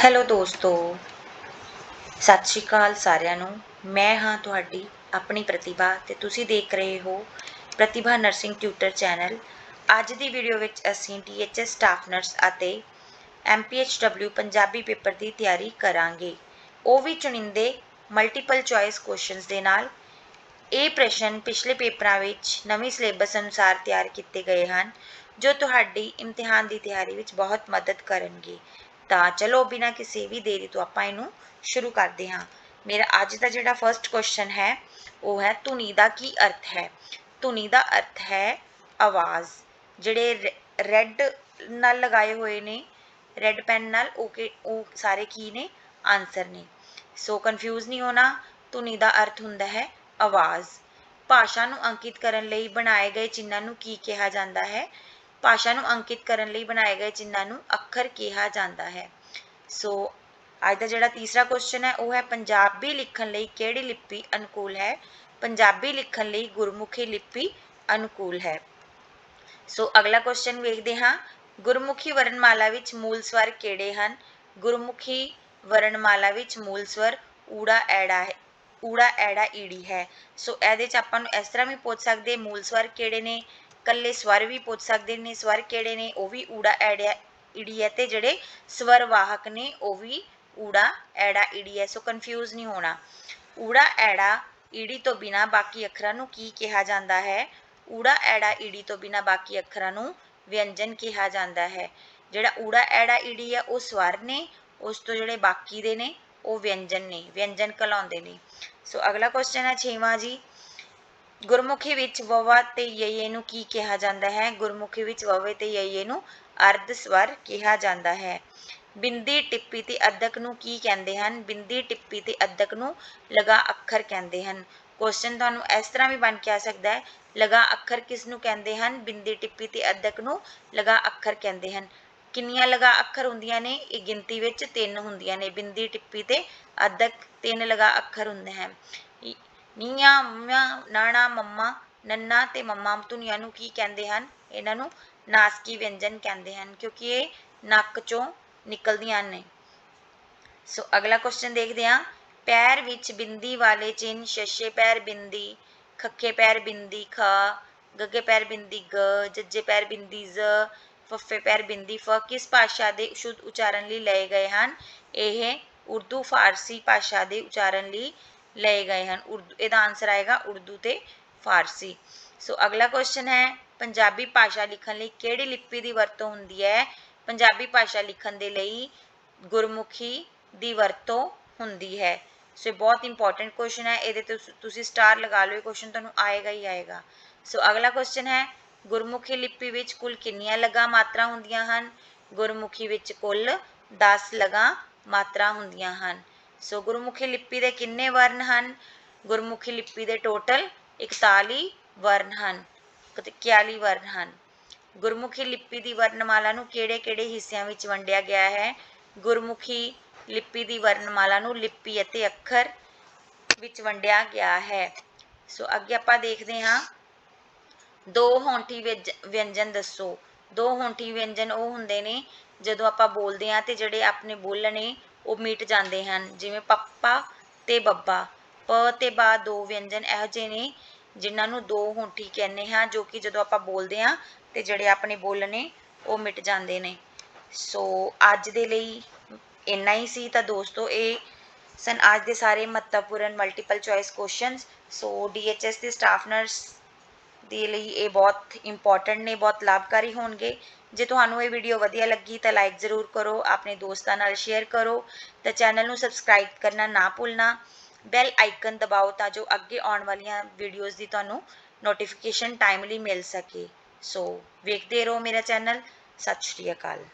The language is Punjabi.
ਹੈਲੋ ਦੋਸਤੋ। ਸਤਿ ਸ਼੍ਰੀ ਅਕਾਲ ਸਾਰਿਆਂ ਨੂੰ। ਮੈਂ ਹਾਂ ਤੁਹਾਡੀ ਆਪਣੀ ਪ੍ਰਤਿਭਾ ਤੇ ਤੁਸੀਂ ਦੇਖ ਰਹੇ ਹੋ ਪ੍ਰਤਿਭਾ ਨਰਸਿੰਗ ਟਿਊਟਰ ਚੈਨਲ। ਅੱਜ ਦੀ ਵੀਡੀਓ ਵਿੱਚ ਅਸੀਂ ਡੀਐਚਐਸ ਸਟਾਫ ਨਰਸ ਅਤੇ ਐਮਪੀਐਚਡਬਲਿਊ ਪੰਜਾਬੀ ਪੇਪਰ ਦੀ ਤਿਆਰੀ ਕਰਾਂਗੇ। ਉਹ ਵੀ ਚੁਣਿੰਦੇ ਮਲਟੀਪਲ ਚੁਆਇਸ ਕੁਐਸਚਨਸ ਦੇ ਨਾਲ। ਇਹ ਪ੍ਰਸ਼ਨ ਪਿਛਲੇ ਪੇਪਰਾਂ ਵਿੱਚ ਨਵੀਂ ਸਿਲੇਬਸ ਅਨੁਸਾਰ ਤਿਆਰ ਕੀਤੇ ਗਏ ਹਨ, ਜੋ ਤੁਹਾਡੀ ਇਮਤਿਹਾਨ ਦੀ ਤਿਆਰੀ ਵਿੱਚ ਬਹੁਤ ਮਦਦ ਕਰਨਗੇ। ਤਾਂ ਚਲੋ ਬਿਨਾਂ ਕਿਸੇ ਵੀ ਦੇਰੀ ਤੋਂ ਆਪਾਂ ਇਹਨੂੰ ਸ਼ੁਰੂ ਕਰਦੇ ਹਾਂ। ਮੇਰਾ ਅੱਜ ਦਾ ਜਿਹੜਾ ਫਰਸਟ ਕੁਐਸਚਨ ਹੈ, ਉਹ ਹੈ ਧੁਨੀ ਦਾ ਕੀ ਅਰਥ ਹੈ? ਧੁਨੀ ਦਾ ਅਰਥ ਹੈ ਆਵਾਜ਼। ਜਿਹੜੇ ਰੈੱਡ ਨਾਲ ਲਗਾਏ ਹੋਏ ਨੇ ਰੈੱਡ ਪੈਨ ਨਾਲ, ਉਹ ਕਿ, ਉਹ ਸਾਰੇ ਕੀ ਨੇ? ਆਨਸਰ ਨੇ। ਸੋ ਕਨਫਿਊਜ਼ ਨਹੀਂ ਹੋਣਾ, ਧੁਨੀ ਦਾ ਅਰਥ ਹੁੰਦਾ ਹੈ ਆਵਾਜ਼। ਭਾਸ਼ਾ ਨੂੰ ਅੰਕਿਤ ਕਰਨ ਲਈ ਬਣਾਏ ਗਏ ਚਿੰਨ੍ਹਾਂ ਨੂੰ ਕੀ ਕਿਹਾ ਜਾਂਦਾ ਹੈ? ਭਾਸ਼ਾ ਨੂੰ ਅੰਕਿਤ ਕਰਨ ਲਈ ਬਣਾਏ ਗਏ ਚਿੰਨ੍ਹਾਂ ਨੂੰ ਅੱਖਰ ਕਿਹਾ ਜਾਂਦਾ ਹੈ। ਸੋ, ਅੱਜ ਦਾ ਜਿਹੜਾ ਤੀਸਰਾ ਕੁਐਸਚਨ ਹੈ, ਉਹ ਹੈ ਪੰਜਾਬੀ ਲਿਖਣ ਲਈ ਕਿਹੜੀ ਲਿਪੀ ਅਨੁਕੂਲ ਹੈ? ਪੰਜਾਬੀ ਲਿਖਣ ਲਈ ਗੁਰਮੁਖੀ ਲਿਪੀ ਅਨੁਕੂਲ ਹੈ। ਸੋ, ਅਗਲਾ ਕੁਐਸਚਨ ਵੇਖਦੇ ਹਾਂ। ਗੁਰਮੁਖੀ ਵਰਣਮਾਲਾ ਵਿੱਚ ਮੂਲ ਸਵਰ ਕਿਹੜੇ ਹਨ? ਗੁਰਮੁਖੀ ਵਰਣਮਾਲਾ ਵਿੱਚ ਮੂਲ ਸਵਰ ਊੜਾ, ਐੜਾ ਹੈ, ਊੜਾ, ਐੜਾ, ਈੜੀ ਹੈ। ਸੋ, ਇਹਦੇ ਚ ਆਪਾਂ ਨੂੰ ਇਸ ਤਰ੍ਹਾਂ ਵੀ ਪੁੱਛ ਸਕਦੇ ਮੂਲ ਸਵਰ ਕਿਹੜੇ ਨੇ? ਕੱਲੇ ਸਵਰ ਵੀ ਪੁੱਛ ਸਕਦੇ ਨੇ, ਸਵਰ ਕਿਹੜੇ ਨੇ? ਉਹ ਵੀ ਊੜਾ ਐੜਿਆ ਈੜੀ ਹੈ ਤੇ ਜਿਹੜੇ ਸਵਰ ਵਾਹਕ ਨੇ, ਉਹ ਵੀ ਊੜਾ ਐੜਾ ਈੜੀ ਹੈ ਸੋ ਕਨਫਿਊਜ਼ ਨਹੀਂ ਹੋਣਾ। ਊੜਾ ਐੜਾ ਈੜੀ ਤੋਂ ਬਿਨਾ ਬਾਕੀ ਅੱਖਰਾਂ ਨੂੰ ਕੀ ਕਿਹਾ ਜਾਂਦਾ ਹੈ? ਊੜਾ ਐੜਾ ਈੜੀ ਤੋਂ ਬਿਨਾ ਬਾਕੀ ਅੱਖਰਾਂ ਨੂੰ ਵਿਅੰਜਨ ਕਿਹਾ ਜਾਂਦਾ ਹੈ। ਜਿਹੜਾ ਊੜਾ ਐੜਾ ਈੜੀ ਹੈ ਉਹ ਸਵਰ ਨੇ, ਉਸ ਤੋਂ ਜਿਹੜੇ ਬਾਕੀ ਦੇ ਨੇ, ਉਹ ਵਿਅੰਜਨ ਨੇ, ਵਿਅੰਜਨ ਕਲਾਉਂਦੇ ਨੇ। ਸੋ ਅਗਲਾ ਕੁਐਸਚਨ ਹੈ 6ਵਾਂ ਜੀ। ਗੁਰਮੁਖੀ ਵਿੱਚ ਵਵਾ ਤੇ ਯਯੇ ਨੂੰ ਕੀ ਕਿਹਾ ਜਾਂਦਾ ਹੈ? ਗੁਰਮੁਖੀ ਵਿੱਚ ਵਵੇ ਤੇ ਯਯੇ ਨੂੰ ਅਰਧ ਸਵਰ ਕਿਹਾ ਜਾਂਦਾ ਹੈ। ਬਿੰਦੀ ਟਿੱਪੀ ਤੇ ਅੱਧਕ ਨੂੰ ਕੀ ਕਹਿੰਦੇ ਹਨ? ਬਿੰਦੀ ਟਿੱਪੀ ਤੇ ਅੱਧਕ ਨੂੰ ਲਗਾ ਅੱਖਰ ਕਹਿੰਦੇ ਹਨ। ਕੁਐਸਚਨ ਤੁਹਾਨੂੰ ਇਸ ਤਰ੍ਹਾਂ ਵੀ ਬਣ ਕੇ ਆ ਸਕਦਾ ਹੈ। ਲਗਾ ਅੱਖਰ ਕਿਸ ਨੂੰ ਕਹਿੰਦੇ ਹਨ? ਬਿੰਦੀ ਟਿੱਪੀ ਤੇ ਅੱਧਕ ਨੂੰ ਲਗਾ ਅੱਖਰ ਕਹਿੰਦੇ ਹਨ। ਕਿੰਨੀਆਂ ਲਗਾ ਅੱਖਰ ਹੁੰਦੀਆਂ ਨੇ? ਇਹ ਗਿਣਤੀ ਵਿੱਚ ਤਿੰਨ ਹੁੰਦੀਆਂ ਨੇ। ਬਿੰਦੀ ਟਿੱਪੀ ਤੇ ਅੱਧਕ ਤਿੰਨ ਲਗਾ ਅੱਖਰ ਹੁੰਦੇ ਹਨ। ਨੀਆਂ ਮੰਮਾ ਨਾਣਾ, ਮੰਮਾ, ਨੰਨਾ ਤੇ ਮੰਮਾ ਧੁਨੀਆਂ ਨੂੰ ਕੀ ਕਹਿੰਦੇ ਹਨ? ਇਹਨਾਂ ਨੂੰ ਨਾਸਕੀ ਵਿਅੰਜਨ ਕਹਿੰਦੇ ਹਨ, ਕਿਉਂਕਿ ਇਹ ਨੱਕ ਚੋਂ ਨਿਕਲਦੀਆਂ ਨੇ। ਸੋ ਅਗਲਾ ਕੁਐਸਚਨ ਦੇਖਦੇ ਹਾਂ। ਪੈਰ ਵਿੱਚ ਬਿੰਦੀ ਵਾਲੇ ਚਿੰਨ ਛੱਛੇ ਪੈਰ ਬਿੰਦੀ, ਖੱਖੇ ਪੈਰ ਬਿੰਦੀ, ਖ, ਗੱਗੇ ਪੈਰ ਬਿੰਦੀ, ਗ, ਜੱਜੇ ਪੈਰ ਬਿੰਦੀ, ਜ਼, ਫੱਫੇ ਪੈਰ ਬਿੰਦੀ, ਫ ਕਿਸ ਭਾਸ਼ਾ ਦੇ ਸ਼ੁੱਧ ਉਚਾਰਨ ਲਈ ਲਏ ਗਏ ਹਨ? ਇਹ ਉਰਦੂ, ਫਾਰਸੀ ਭਾਸ਼ਾ ਦੇ ਉਚਾਰਨ ਲਈ ਲਏ ਗਏ ਹਨ। ਉਰਦੂ ਇਹਦਾ ਆਨਸਰ ਆਏਗਾ ਉਰਦੂ ਤੇ ਫਾਰਸੀ। ਸੋ ਅਗਲਾ ਕੁਐਸਚਨ ਹੈ, ਪੰਜਾਬੀ ਭਾਸ਼ਾ ਲਿਖਣ ਲਈ ਕਿਹੜੀ ਲਿਪੀ ਦੀ ਵਰਤੋਂ ਹੁੰਦੀ ਹੈ? ਪੰਜਾਬੀ ਭਾਸ਼ਾ ਲਿਖਣ ਦੇ ਲਈ ਗੁਰਮੁਖੀ ਦੀ ਵਰਤੋਂ ਹੁੰਦੀ ਹੈ। ਸੋ ਇਹ ਬਹੁਤ ਇੰਪੋਰਟੈਂਟ ਕੁਐਸਚਨ ਹੈ। ਇਹਦੇ ਤੇ ਤੁਸੀਂ ਸਟਾਰ ਲਗਾ ਲਓ, ਇਹ ਕੁਐਸਚਨ ਤੁਹਾਨੂੰ ਆਏਗਾ ਹੀ ਆਏਗਾ। ਸੋ ਅਗਲਾ ਕੁਐਸਚਨ ਹੈ, ਗੁਰਮੁਖੀ ਲਿਪੀ ਵਿੱਚ ਕੁੱਲ ਕਿੰਨੀਆਂ ਲਗਾ ਮਾਤਰਾ ਹੁੰਦੀਆਂ ਹਨ? ਗੁਰਮੁਖੀ ਵਿੱਚ ਕੁੱਲ 10 ਲਗਾ ਮਾਤਰਾ ਹੁੰਦੀਆਂ ਹਨ। ਸੋ ਗੁਰਮੁਖੀ ਲਿਪੀ ਦੇ ਕਿੰਨੇ ਵਰਨ ਹਨ? ਗੁਰਮੁਖੀ ਲਿਪੀ ਦੇ ਟੋਟਲ 41 ਵਰਨ ਹਨ 41 ਵਰਨ ਹਨ। ਗੁਰਮੁਖੀ ਲਿਪੀ ਦੀ ਵਰਣਮਾਲਾ ਨੂੰ ਕਿਹੜੇ-ਕਿਹੜੇ ਹਿੱਸਿਆਂ ਵਿੱਚ ਵੰਡਿਆ ਗਿਆ ਹੈ? ਗੁਰਮੁਖੀ ਲਿਪੀ ਦੀ ਵਰਣਮਾਲਾ ਨੂੰ ਲਿਪੀ ਅਤੇ ਅੱਖਰ ਵਿੱਚ ਵੰਡਿਆ ਗਿਆ ਹੈ। ਸੋ ਅੱਗੇ ਆਪਾਂ ਦੇਖਦੇ ਹਾਂ। ਦੋ ਹੋਂਠੀ ਵਿਅੰਜਨ ਦੱਸੋ। ਦੋ ਹੋਂਠੀ ਵਿਅੰਜਨ ਉਹ ਹੁੰਦੇ ਨੇ ਜਦੋਂ ਆਪਾਂ ਬੋਲਦੇ ਹਾਂ ਤੇ ਜਿਹੜੇ ਆਪਣੇ ਬੋਲਣੇ ਉਹ ਮਿਟ ਜਾਂਦੇ ਹਨ, ਜਿਵੇਂ ਪੱਪਾ ਤੇ ਬੱਬਾ। ਪ ਤੇ ਬਾ ਦੋ ਵਿਅੰਜਨ ਇਹੋ ਜਿਹੇ ਨੇ, ਜਿਨ੍ਹਾਂ ਨੂੰ ਦੋ ਹੋਂਠੀ ਕਹਿੰਦੇ ਹਾਂ, ਜੋ ਕਿ ਜਦੋਂ ਆਪਾਂ ਬੋਲਦੇ ਹਾਂ ਤੇ ਜਿਹੜੇ ਆਪਣੇ ਬੁੱਲ ਨੇ, ਉਹ ਮਿਟ ਜਾਂਦੇ ਨੇ। ਸੋ ਅੱਜ ਦੇ ਲਈ ਇੰਨਾ ਹੀ ਸੀ ਤਾਂ ਦੋਸਤੋ, ਇਹ ਸਨ ਅੱਜ ਦੇ ਸਾਰੇ ਮਹੱਤਵਪੂਰਨ multiple choice questions so DHS ਦੇ ਸਟਾਫ ਨਰਸ ਦੇ ਲਈ ਇਹ ਬਹੁਤ ਇੰਪੋਰਟੈਂਟ ਨੇ, ਬਹੁਤ ਲਾਭਕਾਰੀ ਹੋਣਗੇ। ਜੇ ਤੁਹਾਨੂੰ ਇਹ ਵੀਡੀਓ ਵਧੀਆ ਲੱਗੀ ਤਾਂ ਲਾਈਕ ਜ਼ਰੂਰ ਕਰੋ, ਆਪਣੇ ਦੋਸਤਾਂ ਨਾਲ ਸ਼ੇਅਰ ਕਰੋ, ਤਾਂ ਚੈਨਲ ਨੂੰ ਸਬਸਕ੍ਰਾਈਬ ਕਰਨਾ ਨਾ ਭੁੱਲਣਾ। ਬੈਲ ਆਈਕਨ ਦਬਾਓ ਤਾਂ ਜੋ ਅੱਗੇ ਆਉਣ ਵਾਲੀਆਂ ਵੀਡੀਓਜ਼ ਦੀ ਤੁਹਾਨੂੰ ਨੋਟੀਫਿਕੇਸ਼ਨ ਟਾਈਮਲੀ ਮਿਲ ਸਕੇ। ਸੋ ਵੇਖਦੇ ਰਹੋ ਮੇਰਾ ਚੈਨਲ ਸਤਿ ਸ਼੍ਰੀ ਅਕਾਲ।